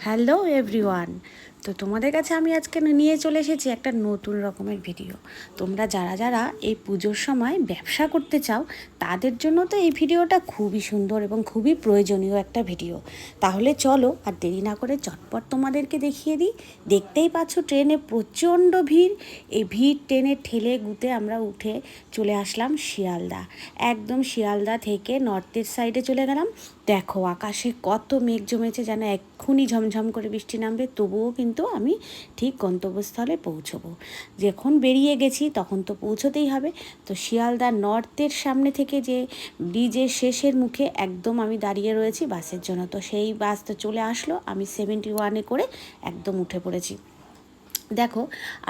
Hello everyone তো তোমাদের কাছে আমি আজকে নিয়ে চলে এসেছি একটা নতুন রকমের ভিডিও। তোমরা যারা যারা এই পুজোর সময় ব্যবসা করতে চাও, তাদের জন্য তো এই ভিডিওটা খুবই সুন্দর এবং খুবই প্রয়োজনীয় একটা ভিডিও। তাহলে চলো আর দেরি না করে চটপট তোমাদেরকে দেখিয়ে দিই। দেখতেই পাচ্ছ ট্রেনে প্রচণ্ড ভিড়। এই ভিড় ট্রেনে ঠেলে গুতে আমরা উঠে চলে আসলাম শিয়ালদা। একদম শিয়ালদা থেকে নর্থের সাইডে চলে গেলাম। দেখো আকাশে কত মেঘ জমেছে যেন এক্ষুনি ঝমঝম করে বৃষ্টি নামবে, তবুও কিন্তু আমি ঠিক গন্তব্যস্থলে পৌঁছবো। যখন বেরিয়ে গেছি তখন তো পৌঁছতেই হবে। তো শিয়ালদা নর্থের সামনে থেকে যে ব্রিজের শেষের মুখে একদম আমি দাঁড়িয়ে রয়েছি বাসের জন্য। তো সেই বাস তো চলে আসলো। আমি সেভেন্টি ওয়ানে করে একদম উঠে পড়েছি। দেখো,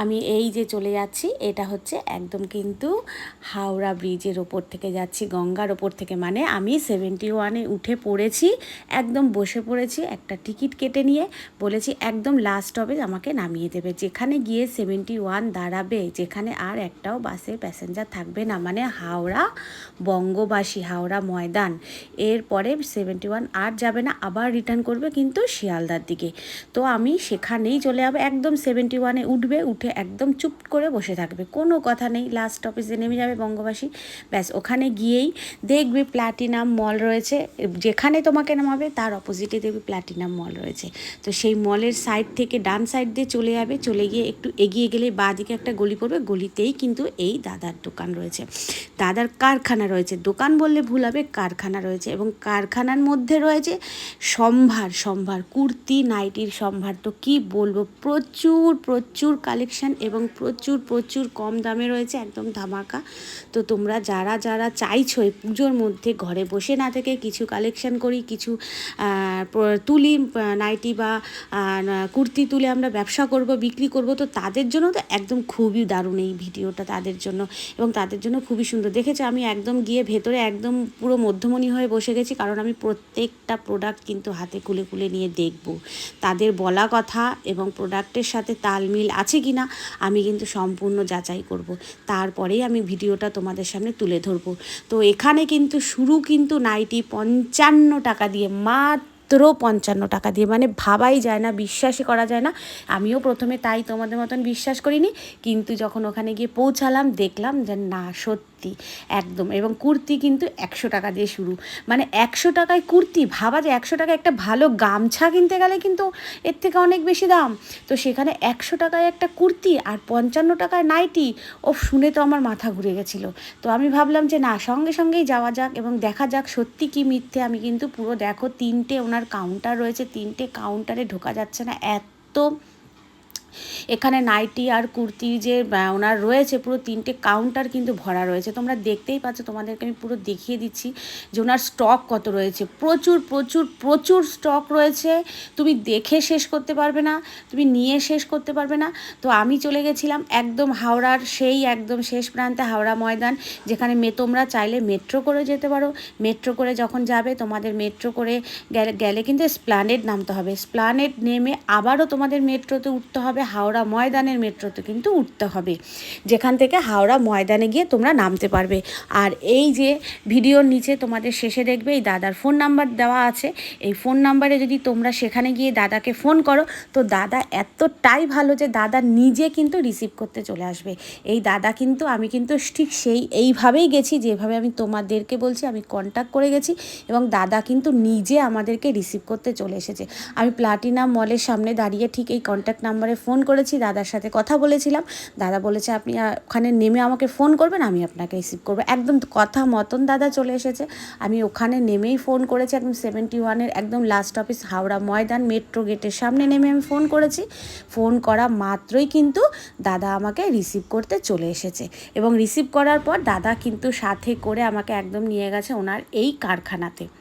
আমি এই যে চলে যাচ্ছি, এটা হচ্ছে একদম কিন্তু হাওড়া ব্রিজের ওপর থেকে যাচ্ছি, গঙ্গার ওপর থেকে। মানে আমি সেভেন্টি ওয়ানে উঠে পড়েছি, একদম বসে পড়েছি, একটা টিকিট কেটে নিয়ে বলেছি, একদম লাস্ট স্টপেজ আমাকে নামিয়ে দেবে। যেখানে গিয়ে সেভেন্টি ওয়ান দাঁড়াবে, যেখানে আর একটাও বাসে প্যাসেঞ্জার থাকবে না। মানে হাওড়া বঙ্গবাসী, হাওড়া ময়দান। এরপরে সেভেন্টি ওয়ান আর যাবে না, আবার রিটার্ন করবে কিন্তু শিয়ালদার দিকে। তো আমি সেখানেই চলে যাব, একদম সেভেন্টি ওয়ানে উঠবে, উঠে একদম চুপ করে বসে থাকবে। কোনো কথা নেই লাস্ট অফিসে নেমে যাবে বঙ্গবাসী। ব্যাস, ওখানে গিয়েই দেখবে প্ল্যাটিনাম মল রয়েছে। যেখানে তোমাকে নামাবে, তার অপোজিটে দেখবে প্ল্যাটিনাম মল রয়েছে। তো সেই মলের সাইড থেকে ডান সাইড দিয়ে চলে যাবে। চলে গিয়ে একটু এগিয়ে গেলে বাঁ দিকে একটা গলি পড়বে। গলিতেই কিন্তু এই দাদার দোকান রয়েছে। দাদার কারখানা রয়েছে। দোকান বললে ভুল হবে, কারখানা রয়েছে। এবং কারখানার মধ্যে রয়েছে সম্ভার সম্ভার, কুর্তি, নাইটির সম্ভার। তো কি বলব? প্রচুর প্রচুর কালেকশন এবং প্রচুর প্রচুর কম দামে রয়েছে, একদম ধামাকা। তো তোমরা যারা যারা চাইছো এই পুজোর মধ্যে ঘরে বসে না থেকে কিছু কালেকশান করি, কিছু তুলি নাইটি বা কুর্তি তুলে আমরা ব্যবসা করব, বিক্রি করব, তো তাদের জন্য তো একদম খুবই দারুণ এই ভিডিওটা তাদের জন্য এবং তাদের জন্য খুবই সুন্দর। দেখেছ, আমি একদম গিয়ে ভেতরে একদম পুরো মধ্যমণি হয়ে বসে গেছি, কারণ আমি প্রত্যেকটা প্রোডাক্ট কিন্তু হাতে কুলে কুলে নিয়ে দেখব। তাদের বলা কথা এবং প্রোডাক্টের সাথে তালমিল আছে কি না আমি কিন্তু সম্পূর্ণ যাচাই করব। তারপরেই আমি ভিডিওটা তোমাদের সামনে তুলে ধরব। তো এখানে কিন্তু শুরু কিন্তু নাইটি পঞ্চান্ন টাকা দিয়ে, মাত্র মাত্র পঞ্চান্ন টাকা দিয়ে। মানে ভাবাই যায় না, বিশ্বাসই করা যায় না। আমিও প্রথমে তাই তোমাদের মতন বিশ্বাস করিনি, কিন্তু যখন ওখানে গিয়ে পৌঁছালাম, দেখলাম যে না, সত্যি, একদম। এবং কুর্তি কিন্তু একশো টাকা দিয়ে শুরু। মানে একশো টাকায় কুর্তি, ভাবা যে একশো টাকায় একটা ভালো গামছা কিনতে গেলে কিন্তু এর থেকে অনেক বেশি দাম। তো সেখানে একশো টাকায় একটা কুর্তি আর পঞ্চান্ন টাকায় নাইটি ও শুনে তো আমার মাথা ঘুরে গেছিল। তো আমি ভাবলাম যে না, সঙ্গে সঙ্গেই যাওয়া যাক এবং দেখা যাক সত্যি কি মিথ্যে। আমি কিন্তু পুরো দেখো তিনটে ওনার কাউন্টার রয়েছে তিনটে কাউন্টারে ঢোকা যাচ্ছে না। এত এখানে নাইটি আর কুর্তি যে ওনার রয়েছে, পুরো তিনটে কাউন্টার কিন্তু ভরা রয়েছে। তোমরা দেখতেই পাচ্ছ, তোমাদেরকে আমি পুরো দেখিয়ে দিচ্ছি যে ওনার স্টক কত রয়েছে। প্রচুর প্রচুর প্রচুর স্টক রয়েছে। তুমি দেখে শেষ করতে পারবে না, তুমি নিয়ে শেষ করতে পারবে না। তো আমি চলে গেছিলাম একদম হাওড়ার সেই একদম শেষ প্রান্তে হাওড়া ময়দান, যেখানে মে, তোমরা চাইলে মেট্রো করে যেতে পারো। মেট্রো করে যখন যাবে, তোমাদের মেট্রো করে গেলে গেলে কিন্তু স্প্লানেড নামতে হবে। স্প্লানেড নেমে আবারও তোমাদের মেট্রোতে উঠতে হবে। হাওড়া ময়দানের মেট্রোতে কিন্তু উঠতে হবে। যেখান থেকে হাওড়া ময়দানে গিয়ে তোমরা নামতে পারবে। আর এই যে ভিডিওর নিচে তোমাদের শেষে দেখবে এই দাদার ফোন নাম্বার দেওয়া আছে। এই ফোন নাম্বারে যদি তোমরা সেখানে গিয়ে দাদাকে ফোন করো, তো দাদা এতটাই ভালো যে দাদা নিজে কিন্তু রিসিভ করতে চলে আসবে। এই দাদা কিন্তু, আমি কিন্তু ঠিক সেই, এইভাবেই গেছি, যেভাবে আমি তোমাদেরকে বলছি, আমি কন্ট্যাক্ট করে গেছি এবং দাদা কিন্তু নিজে আমাদেরকে রিসিভ করতে চলে এসেছে। আমি প্লাটিনাম মলের সামনে দাঁড়িয়ে ঠিক এই কন্ট্যাক্ট নাম্বারে ফোন করেছি, দাদার সাথে কথা বলেছিলাম। দাদা বলেছে, আপনি ওখানে নেমে আমাকে ফোন করবেন, আমি আপনাকে রিসিভ করব। একদম কথা মতন দাদা চলে এসেছে। আমি ওখানে নেমেই ফোন করেছি, একদম সেভেন্টি ওয়ানের একদম last office Howrah Maidan metro গেটের সামনে নেমে আমি ফোন করেছি। ফোন করা মাত্রই কিন্তু দাদা আমাকে রিসিভ করতে চলে এসেছে। এবং রিসিভ করার পর দাদা কিন্তু সাথে করে আমাকে একদম নিয়ে গেছে ওনার এই কারখানাতে।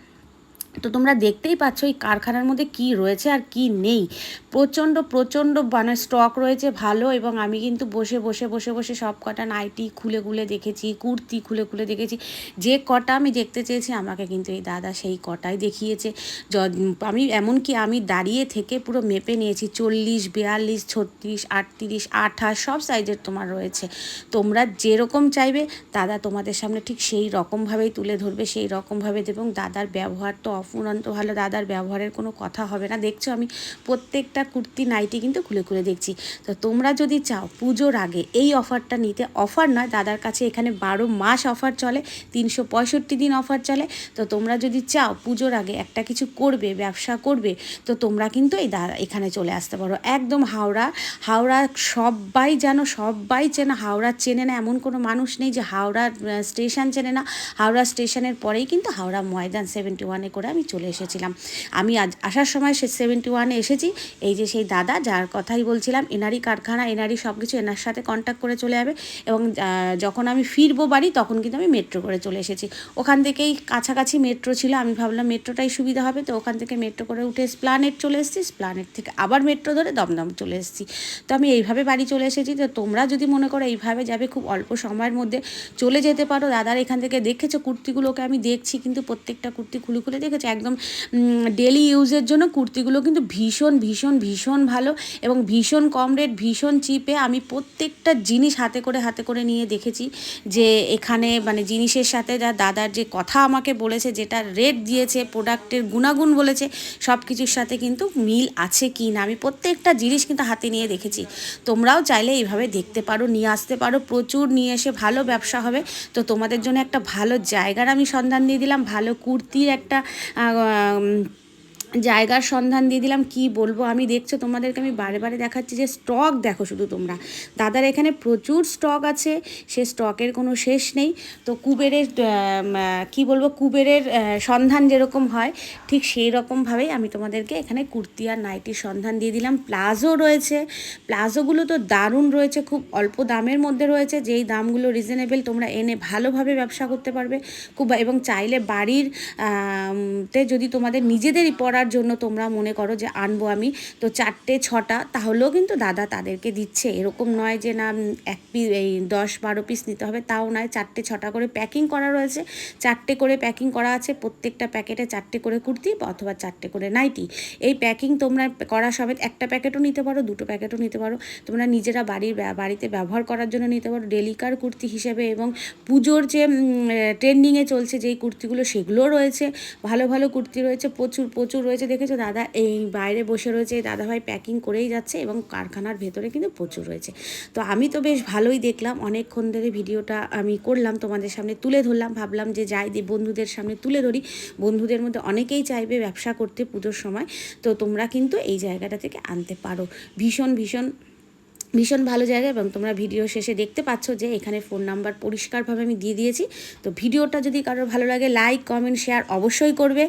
তো তোমরা দেখতেই পাচ্ছ এই কারখানার মধ্যে কি রয়েছে আর কি নেই। প্রচণ্ড প্রচণ্ড মানে স্টক রয়েছে ভালো এবং আমি কিন্তু বসে বসে বসে বসে সব কটা নাইটি খুলে খুলে দেখেছি, কুর্তি খুলে খুলে দেখেছি। যে কটা আমি দেখতে চেয়েছি আমাকে কিন্তু এই দাদা সেই কটাই দেখিয়েছে। য- আমি এমনকি আমি দাঁড়িয়ে থেকে পুরো মেপে নিয়েছি, চল্লিশ, বিয়াল্লিশ, ছত্রিশ, আটত্রিশ, আঠাশ, সব সাইজের তোমার রয়েছে। তোমরা যেরকম চাইবে, দাদা তোমাদের সামনে ঠিক সেই রকমভাবেই তুলে ধরবে, সেই রকমভাবে দেবে এবং দাদার ব্যবহার তো অফুরন্ত ভালো দাদার ব্যবহারের কোনো কথা হবে না। দেখছ আমি প্রত্যেকটা কুর্তি নাইটি কিন্তু খুলে খুলে দেখছি। তো তোমরা যদি চাও পুজোর আগে এই অফারটা নিতে, অফার নয়, দাদার কাছে এখানে বারো মাস অফার চলে, তিনশো পঁয়ষট্টি দিন অফার চলে। তো তোমরা যদি চাও পুজোর আগে একটা কিছু করবে, ব্যবসা করবে, তো তোমরা কিন্তু এই দাদা এখানে চলে আসতে পারো। একদম হাওড়া হাওড়া সবাই যেন সবাই চেনে, হাওড়া চেনে না এমন কোনো মানুষ নেই যে হাওড়া স্টেশন চেনে না। হাওড়া স্টেশনের পরেই কিন্তু হাওড়া ময়দান সেভেন্টি ওয়ানে করে আমি চলে এসেছিলাম। আমি আজ আসার সময় সে সেভেন্টি ওয়ানে এসেছি। এই যে সেই দাদা, যার কথাই বলছিলাম, এনারই কারখানা, এনারই সব কিছু এনার সাথে কন্ট্যাক্ট করে চলে যাবে এবং যখন আমি ফিরবো বাড়ি, তখন কিন্তু আমি মেট্রো করে চলে এসেছি। ওখান থেকেই কাছাকাছি মেট্রো ছিল, আমি ভাবলাম মেট্রোটাই সুবিধা হবে, তো ওখান থেকে মেট্রো করে উঠে স্প্লানেট চলে এসেছি। স্প্লানেট থেকে আবার মেট্রো ধরে দমদম চলে এসেছি। তো আমি এইভাবে বাড়ি চলে এসেছি। তো তোমরা যদি মনে করো এইভাবে যাবে, খুব অল্প সময়ের মধ্যে চলে যেতে পারো। দাদার এখান থেকে দেখেছ, কুর্তিগুলোকে আমি দেখছি, কিন্তু প্রত্যেকটা কুর্তি খুলে খুলে দেখেছ একদম ডেলি ইউজের জন্য কুর্তিগুলো কিন্তু ভীষণ ভীষণ ভীষণ ভালো এবং ভীষণ কম রেট ভীষণ চিপে আমি প্রত্যেকটা জিনিস হাতে করে হাতে করে নিয়ে দেখেছি যে এখানে মানে জিনিসের সাথে যা দাদার যে কথা আমাকে বলেছে, যেটা রেট দিয়েছে প্রোডাক্টের গুণাগুণ বলেছে সব কিছুর সাথে কিন্তু মিল আছে কি না, আমি প্রত্যেকটা জিনিস কিন্তু হাতে নিয়ে দেখেছি। তোমরাও চাইলে এইভাবে দেখতে পারো, নিয়ে আসতে পারো, প্রচুর নিয়ে এসে ভালো ব্যবসা হবে। তো তোমাদের জন্য একটা ভালো জায়গার আমি সন্ধান দিয়ে দিলাম, ভালো কুর্তির একটা 啊 জায়গার সন্ধান দিয়ে দিলাম, কি বলব? আমি দেখছ, তোমাদেরকে আমি বারে বারে দেখাচ্ছি যে স্টক দেখো শুধু তোমরা। দাদার এখানে প্রচুর স্টক আছে, সে স্টকের কোনো শেষ নেই। তো কুবেরের কি বলব, কুবেরের সন্ধান যেরকম হয়, ঠিক সেই রকমভাবেই আমি তোমাদেরকে এখানে কুর্তি আর নাইটির সন্ধান দিয়ে দিলাম। প্লাজো রয়েছে, প্লাজোগুলো তো দারুণ রয়েছে, খুব অল্প দামের মধ্যে রয়েছে, যেই দামগুলো রিজনেবল তোমরা এনে ভালোভাবে ব্যবসা করতে পারবে। খুব, এবং চাইলে বাড়ির তে যদি তোমাদের নিজেদেরই পড়ার জন্য তোমরা মনে করো যে আনব আমি, তো চারটে, ছটা, তাহলেও কিন্তু দাদা তাদেরকে দিচ্ছে। এরকম নয় যে না এক পিস, এই দশ, বারো পিস নিতে হবে, তাও নয়, চারটে, ছটা করে প্যাকিং করা রয়েছে। চারটে করে প্যাকিং করা আছে, প্রত্যেকটা প্যাকেটে চারটে করে কুর্তি অথবা চারটে করে নাইটি। এই প্যাকিং তোমরা করা সমেত একটা প্যাকেটও নিতে পারো, দুটো প্যাকেটও নিতে পারো। তোমরা নিজেরা বাড়ির বাড়িতে ব্যবহার করার জন্য নিতে পারো। ডেলিকার কুর্তি হিসেবে এবং পুজোর যে ট্রেন্ডিংয়ে চলছে যেই কুর্তিগুলো, সেগুলোও রয়েছে। ভালো ভালো কুর্তি রয়েছে, প্রচুর প্রচুর রয়েছে, দেখেছ দাদা? এই বাইরে বসে রয়েছে দাদাভাই প্যাকিং করেই যাচ্ছে এবং কারখানার ভেতরে কিন্তু প্রচুর রয়েছে। তো আমি তো বেশ ভালোই দেখলাম, অনেকক্ষণ ধরে ভিডিওটা আমি করলাম তোমাদের সামনে তুলে ধরলাম, ভাবলাম যে যাই দিয়ে বন্ধুদের সামনে তুলে ধরি। বন্ধুদের মধ্যে অনেকেই চাইবে ব্যবসা করতে পুজোর সময়, তো তোমরা কিন্তু এই জায়গাটা থেকে আনতে পারো। ভীষণ ভীষণ ভীষণ ভালো জায়গা এবং তোমরা ভিডিও শেষে দেখতে পাচ্ছ যে এখানে ফোন নাম্বার পরিষ্কারভাবে আমি দিয়ে দিয়েছি। তো ভিডিওটা যদি কারোর ভালো লাগে লাইক কমেন্ট শেয়ার অবশ্যই করবে।